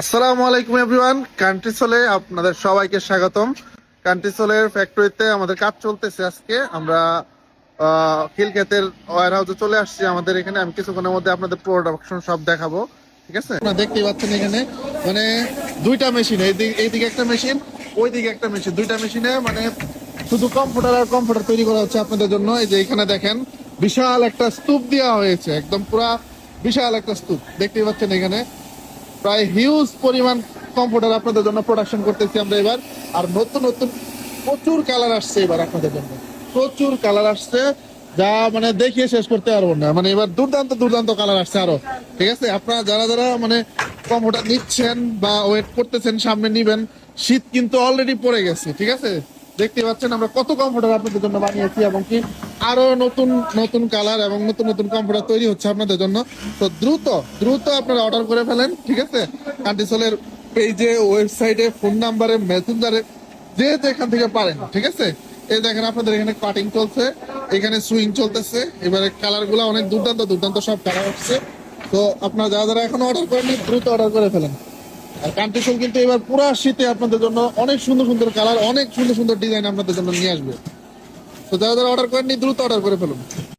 আসসালামু আলাইকুম everyone country সোলে আপনাদের সবাইকে স্বাগতম। কান্ট্রি সোলের ফ্যাক্টরিতে আমাদের কাজ চলতেছে আজকে। আমরা খিলক্ষেতের ওয়ার হাউসে চলে আসছি আমাদের এখানে। আমি কিছুক্ষণের মধ্যে আপনাদের প্রোডাকশন সব দেখাবো। ঠিক আছে? আপনারা দেখতেই পাচ্ছেন এখানে মানে দুইটা মেশিন এইদিকে এইদিকে একটা মেশিন ওইদিকে একটা মেশিন দুইটা মেশিনে মানে শুধু কম্পিউটার আর কম্পিউটার তৈরি করা হচ্ছে আপনাদের জন্য। এই যে এখানে দেখেন, বিশাল একটা স্তূপ দেওয়া হয়েছে। একদম পুরা বিশাল একটা স্তূপ। দেখতেই পাচ্ছেন এখানে। প্রায় হিউজ পরিমাণ কম্পিউটার আপনাদের জন্য প্রোডাকশন করতেছি আমরা এবার। আর নতুন নতুন প্রচুর কালার আসছে এবার আপনাদের জন্য। প্রচুর কালার আসছে, যা মানে দেখিয়ে শেষ করতে পারব না। মানে এবার দুর্দান্ত দুর্দান্ত কালার আসছে আরও। ঠিক আছে? আপনারা যারা যারা মানে কম্পিউটার নিচ্ছেন বা ওয়েট করতেছেন, সামনে নিবেন, শীত কিন্তু অলরেডি পড়ে গেছে। ঠিক আছে? দেখতে পাচ্ছেন আমরা কত কম্পিউটার আপনাদের জন্য বানিয়েছি এবং কি আরও নতুন নতুন কালার এবং নতুন নতুন কম্পিউটার তৈরি হচ্ছে আপনাদের জন্য। তো দ্রুত দ্রুত আপনারা অর্ডার করে ফেলেন, ঠিক আছে? কান্টিসলের পেজে ওয়েবসাইটে ফোন নাম্বারে মেসেঞ্জারে যে যেখান থেকে পারেন, ঠিক আছে? এই দেখেন আপনাদের এখানে কাটিং চলছে, এখানে সুইং চলতেছে, এবারে কালারগুলা অনেক দুর্দান্ত দুর্দান্ত সব কালার আসছে। তো আপনারা যারা যারা এখন অর্ডার করেন দ্রুত অর্ডার করে ফেলেন। আর কান্ট্রিশন কিন্তু এবার পুরা শীতে আপনাদের জন্য অনেক সুন্দর সুন্দর কালার অনেক সুন্দর সুন্দর ডিজাইন আপনাদের জন্য নিয়ে আসবে। তো যারা যারা অর্ডার করেননি দ্রুত অর্ডার করে ফেলুন।